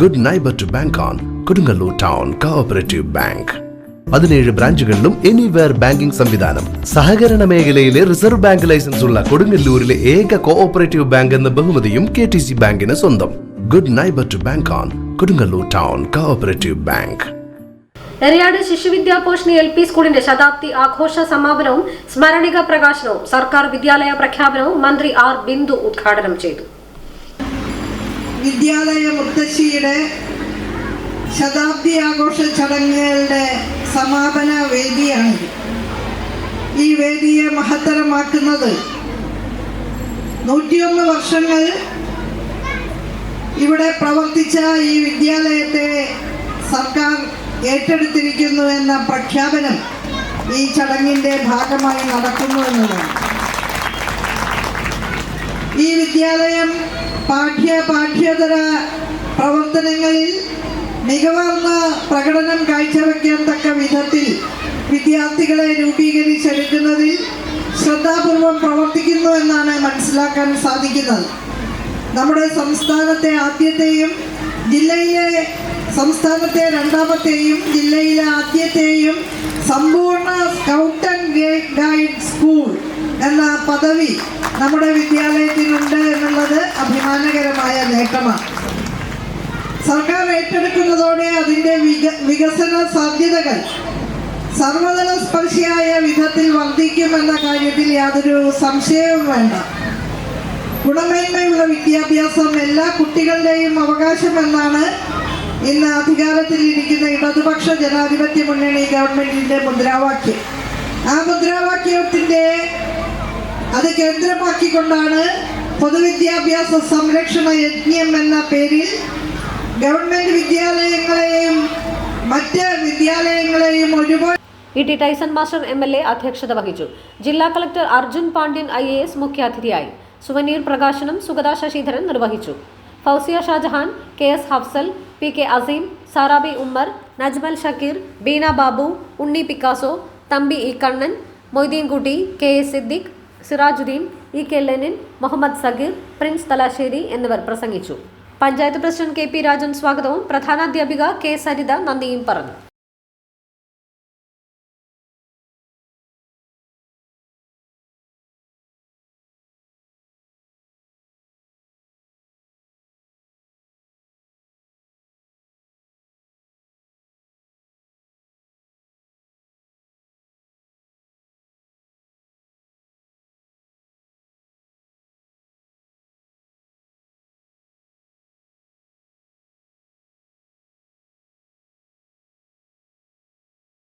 Good neighbour to bank on Kodungallur town cooperative bank പതിനേഴ് ബ്രാഞ്ചുകളിലും anywhere banking സംവിധാനം. സഹകരണ മേഖലയിലെ റിസർവ് ബാങ്ക് ലൈസൻസ് ഉള്ള കൊടുങ്ങല്ലൂരിലെ ഏക കോഓപ്പറേറ്റീവ് ബാങ്ക് എന്ന ബഹുമതിയും കെ ടി സി ബാങ്കിന് സ്വന്തം. Good neighbour to bank on Kodungallur town cooperative bank Eriyad Shishuvidya Poshini L P സ്കൂളിന്റെ ശതാബ്ദി ആഘോഷ സമാപനവും സ്മരണിക പ്രകാശനവും സർക്കാർ വിദ്യാലയ പ്രഖ്യാപനവും മന്ത്രി ആർ ബിന്ദു ഉദ്ഘാടനം ചെയ്തു. വിദ്യാലയ മുത്തശ്ശിയുടെ ശതാബ്ദി ആഘോഷ ചടങ്ങുകളുടെ സമാപന വേദിയാണ്. ഈ വേദിയെ മഹത്തരമാക്കുന്നത് നൂറ്റിയൊന്ന് വർഷങ്ങൾ ഇവിടെ പ്രവർത്തിച്ച ഈ വിദ്യാലയത്തെ സർക്കാർ ഏറ്റെടുത്തിരിക്കുന്നു എന്ന പ്രഖ്യാപനം ഈ ചടങ്ങിന്റെ ഭാഗമായി നടക്കുന്നു എന്നതാണ്. ഈ വിദ്യാലയം പാഠ്യ പാഠ്യേതര പ്രവർത്തനങ്ങളിൽ മികവർന്ന പ്രകടനം കാഴ്ചവെക്കാൻ തക്ക വിധത്തിൽ വിദ്യാർത്ഥികളെ രൂപീകരിച്ചെടുക്കുന്നതിൽ ശ്രദ്ധാപൂർവം പ്രവർത്തിക്കുന്നു എന്നാണ് മനസ്സിലാക്കാൻ സാധിക്കുന്നത്. നമ്മുടെ സംസ്ഥാനത്തെ ആദ്യത്തെയും ജില്ലയിലെ സംസ്ഥാനത്തെ രണ്ടാമത്തെയും ജില്ലയിലെ ആദ്യത്തെയും സമ്പൂർണ സ്കൗട്ട് ആൻഡ് ഗൈഡ് സ്കൂൾ എന്ന പദവി നമ്മുടെ വിദ്യാലയത്തിനുണ്ട് എന്നുള്ളത് അഭിമാനകരമായ നേട്ടമാണ് സർക്കാർ ഏറ്റെടുക്കുന്നതോടെ അതിന്റെ വിക വികസന സാധ്യതകൾ സർവതല സ്പർശിയായ വിധത്തിൽ വർദ്ധിക്കുമെന്ന കാര്യത്തിൽ യാതൊരു സംശയവും വേണ്ട. ഗുണമേന്മയുള്ള വിദ്യാഭ്യാസം എല്ലാ കുട്ടികളുടെയും അവകാശമെന്നാണ് ഇന്ന് അധികാരത്തിലിരിക്കുന്ന ഇടതുപക്ഷ ജനാധിപത്യ മുന്നണി ഗവൺമെന്റിന്റെ മുദ്രാവാക്യം. ആ മുദ്രാവാക്യത്തിന്റെ അത് കേന്ദ്രമാക്കിക്കൊണ്ടാണ് പൊതുവിദ്യാഭ്യാസ സംരക്ഷണ യജ്ഞം എന്ന പേരിൽ ഗവൺമെന്റ് വിദ്യാലയങ്ങളെയും മറ്റ് വിദ്യാലയങ്ങളെയും ഒരുപോലെ E T Tyson master M L A അധ്യക്ഷത വഹിച്ചു. ജില്ലാ collector Arjun Pandian I A S മുഖ്യാതിഥിയായി. സുവനീർ പ്രകാശനം സുഗതാ ശശിധരൻ നിർവഹിച്ചു. Fousiya Shajahan K S Hafsal P K Azeem Sarabi Ummer Najmal Shakeer Beena Babu Unni Picasso Thampi E Kannan Moideenkutty K S Siddique Sirajuddin E K Lenin Muhammad Sageer Prince Thalassery എന്നിവർ പ്രസംഗിച്ചു. Panchayat president K P Rajan സ്വാഗതവും പ്രധാനാധ്യാപിക K Saritha നന്ദിയും പറഞ്ഞു.